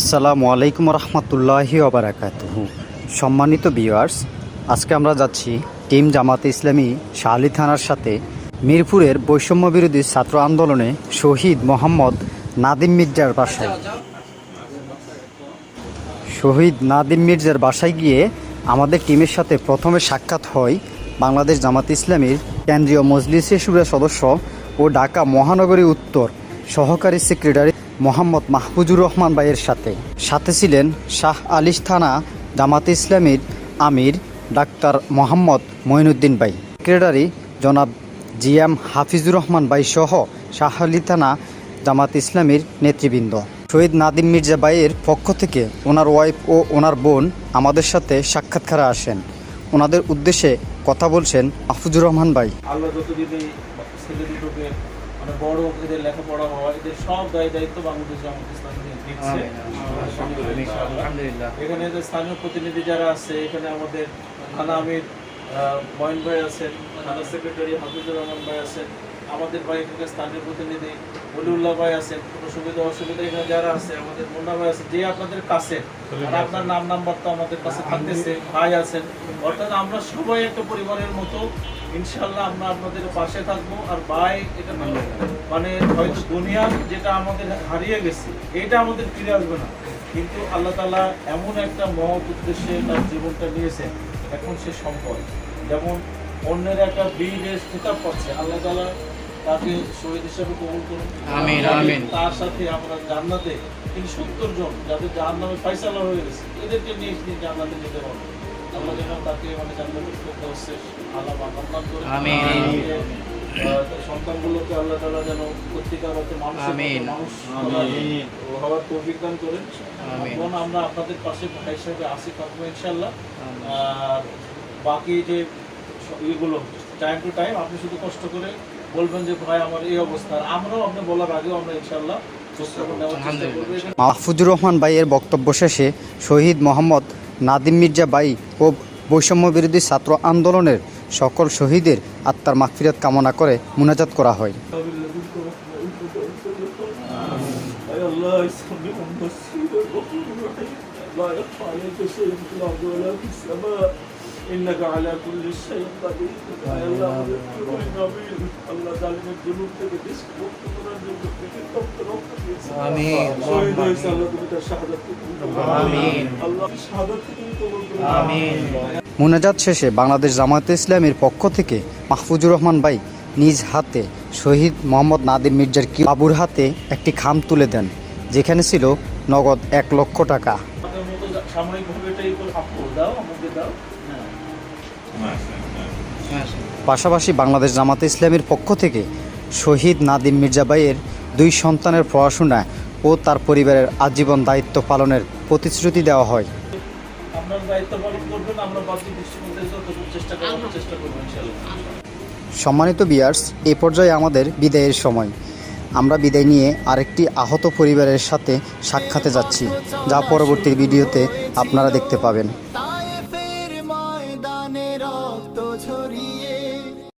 আসসালামু আলাইকুম রহমতুল্লাহি ওবরাকাতুহু। সম্মানিত ভিউয়ার্স, আজকে আমরা যাচ্ছি টিম জামাতে ইসলামী শাহালি থানার সাথে মিরপুরের বৈষম্য বিরোধী ছাত্র আন্দোলনে শহীদ মোহাম্মদ নাদিম মির্জার বাসায়। শহীদ নাদিম মির্জার বাসায় গিয়ে আমাদের টিমের সাথে প্রথমে সাক্ষাৎ হয় বাংলাদেশ জামাত ইসলামীর কেন্দ্রীয় মজলিসের সুরা সদস্য ও ঢাকা মহানগরী উত্তর সহকারী সেক্রেটারি মোহাম্মদ মাহফুজুর রহমান ভাইয়ের সাথে। সাথে ছিলেন শাহ আলিস থানা জামাত ইসলামীর আমির ডাক্তার মোহাম্মদ মঈনুদ্দিন ভাই। সেক্রেটারি জনাব জিএম হাফিজুর রহমান ভাই সহ শাহ আলী থানা জামাত ইসলামীর নেতৃবৃন্দ। শহীদ নাদিম মির্জা বাইয়ের পক্ষ থেকে ওনার ওয়াইফ ও ওনার বোন আমাদের সাথে সাক্ষাৎকারে আসেন। ওনাদের উদ্দেশ্যে কথা বলছেন আফুজুর রহমান ভাই। মানে বড় এদের লেখাপড়া হওয়া এদের সব দায় দায়িত্ব বাংলাদেশ জামাত ইসলাম দিচ্ছে। এখানে স্থানীয় প্রতিনিধি যারা আছে এখানে আমাদের থানা আমির ময়ন ভাই আছেন থানা সেক্রেটারি হাফিজুর রহমান ভাই আছেন আমাদের ভাই এখানে স্থানীয় প্রতিনিধি অলিউল্লাহ ভাই আছেন কোনো সুবিধা অসুবিধা এখানে যারা আছে আমাদের মুন্না ভাই আছে যে আপনাদের কাছে আর আপনার নাম নাম্বার তো আমাদের কাছে থাকতেছে ভাই আছেন অর্থাৎ আমরা সবাই একটা পরিবারের মতো ইনশাল্লাহ আমরা আপনাদের পাশে থাকব আর ভাই এটা মানে হয়তো দুনিয়ার যেটা আমাদের হারিয়ে গেছে এটা আমাদের ফিরে আসবে না। কিন্তু আল্লাহ তালা এমন একটা মহৎ উদ্দেশ্যে তার জীবনটা নিয়েছেন এখন সে সম্পদ যেমন অন্যের একটা বীরের খেতাব পাচ্ছে আল্লাহ তালা তাকে শহীদ হিসাবে কবুল করুন। তার সাথে আমরা জান্নাতে তিনি সত্তর জন যাদের জাহান নামে ফাইসালা হয়ে গেছে এদেরকে নিয়ে তিনি জান্নাতে যেতে পারবেন আল্লাহ যেন তাকে মানে করতে হচ্ছে আল্লাহ বান্দান করে। সন্তানগুলোকে আল্লাহ তাআলা যেন সত্যিকার অর্থে মানুষের মানুষ হওয়ার- তৌফিক দান করেন। আমিন। এবং আমরা আপনাদের পাশে ভাই হিসেবে আসি থাকব ইনশাল্লাহ আর বাকি যে ইয়েগুলো টাইম টু টাইম আপনি শুধু কষ্ট করে বলবেন যে ভাই আমার এই অবস্থা। আর আমরাও আপনি বলার আগেও আমরা ইনশাল্লাহ এখানে মাহফুজুর রহমান ভাইয়ের বক্তব্য শেষে শহীদ মোহাম্মদ নাদিম মির্জা বাই ও বৈষম্য বিরোধী ছাত্র আন্দোলনের সকল শহীদের আত্মার মাগফিরাত কামনা করে মুনাজাত করা হয় يا الله يسمي المسير الغفور الرحيم لا يخفى عليك شيء في الارض ولا في السماء انك على كل شيء قدير يا الله امين الله ظالم الذنوب থেকে দেশকে মুক্ত করার জন্য থেকে রক্ত রক্ত দিয়েছে আমিন। শহীদ হয়েছে আল্লাহ তুমি তার শাহাদাত আমিন। আল্লাহ শাহাদাত তুমি কবুল করো আমিন মুনাজাত শেষে বাংলাদেশ জামায়াতে ইসলামের পক্ষ থেকে মাহফুজুর রহমান ভাই নিজ হাতে শহীদ মোহাম্মদ নাদিম মির্জার কি বাবুর হাতে একটি খাম তুলে দেন, যেখানে ছিল নগদ এক লক্ষ টাকা। পাশাপাশি বাংলাদেশ জামাতে ইসলামের পক্ষ থেকে শহীদ নাদিম মির্জা ভাইয়ের দুই সন্তানের পড়াশোনা ও তার পরিবারের আজীবন দায়িত্ব পালনের প্রতিশ্রুতি দেওয়া হয়। আপনার দায়িত্ব পালন করবেন আমরা বাকি দৃষ্টিকোণে যতটুকু চেষ্টা করব চেষ্টা করব ইনশাল্লাহ সম্মানিত বিয়ার্স এ পর্যায়ে আমাদের বিদায়ের সময়। আমরা বিদায় নিয়ে আরেকটি আহত পরিবারের সাথে সাক্ষাতে যাচ্ছি যা পরবর্তী ভিডিওতে আপনারা দেখতে পাবেন।